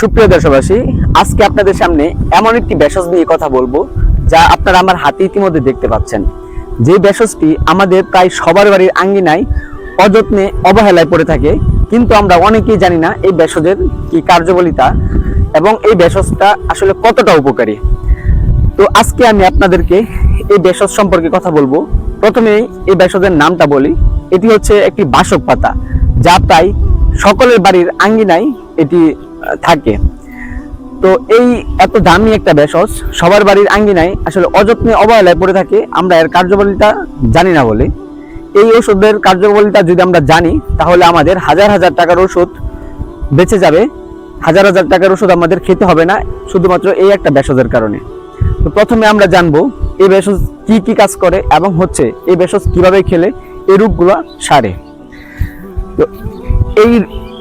সুপ্রিয় দেশবাসী, আজকে আপনাদের সামনে এমন একটি ভেষজ নিয়ে কথা বলব যা আপনারা আমার হাতে ইতিমধ্যে দেখতে পাচ্ছেন। যে ভেষজটি আমাদের প্রায় সবার বাড়ির আঙ্গিনায় অযত্নে অবহেলায় পড়ে থাকে, কিন্তু আমরা অনেকেই জানি না এই ভেষজের কি কার্যবলিতা এবং এই ভেষজটা আসলে কতটা উপকারী। তো আজকে আমি আপনাদেরকে এই ভেষজ সম্পর্কে কথা বলব। প্রথমেই এই ভেষজের নামটা বলি। এটি হচ্ছে একটি বাসক পাতা, যা প্রায় সকলের বাড়ির আঙ্গিনায় এটি থাকে। তো এই এত দামি একটা ভেষজ সবার বাড়ির আঙ্গিনায় আসলে অযত্নে অবহেলায় পড়ে থাকে, আমরা এর কার্যবলিতা জানি না বলে। এই ওষুধের কার্যবলিতা যদি আমরা জানি, তাহলে আমাদের হাজার হাজার টাকার ওষুধ বেঁচে যাবে। হাজার হাজার টাকার ওষুধ আমাদের খেতে হবে না, শুধুমাত্র এই একটা ভেষজের কারণে। তো প্রথমে আমরা জানব, এই ভেষজ কি কি কাজ করে এবং হচ্ছে এই ভেষজ কীভাবে খেলে, এই রোগগুলো সারে। তো এই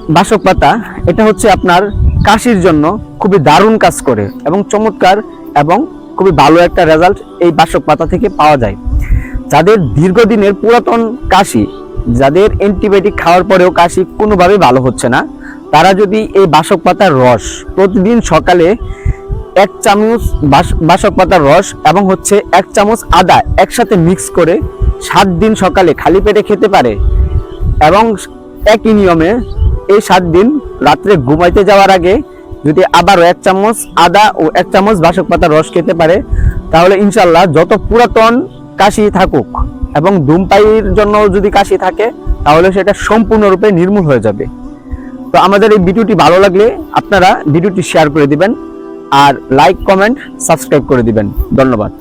বাসক পাতা, এটা হচ্ছে আপনার কাশির জন্য খুবই দারুণ কাজ করে এবং চমৎকার এবং খুবই ভালো একটা রেজাল্ট এই বাসক পাতা থেকে পাওয়া যায়। যাদের দীর্ঘদিনের পুরাতন কাশি, যাদের অ্যান্টিবায়োটিক খাওয়ার পরেও কাশি কোনোভাবেই ভালো হচ্ছে না, তারা যদি এই বাসক পাতার রস, প্রতিদিন সকালে এক চামচ বাস- বাসক পাতার রস এবং হচ্ছে এক চামচ আদা একসাথে মিক্স করে সাত দিন সকালে খালি পেটে খেতে পারে এবং একই নিয়মে এই সাত দিন রাত্রে ঘুমাইতে যাওয়ার আগে যদি আবারও এক চামচ আদা ও এক চামচ বাসক পাতার রস খেতে পারে, তাহলে ইনশাল্লাহ যত পুরাতন কাশি থাকুক এবং ধূমপাইয়ের জন্য যদি কাশি থাকে, তাহলে সেটা সম্পূর্ণরূপে নির্মূল হয়ে যাবে। তো আমাদের এই ভিডিওটি ভালো লাগলে আপনারা ভিডিওটি শেয়ার করে দিবেন আর লাইক, কমেন্ট, সাবস্ক্রাইব করে দিবেন। ধন্যবাদ।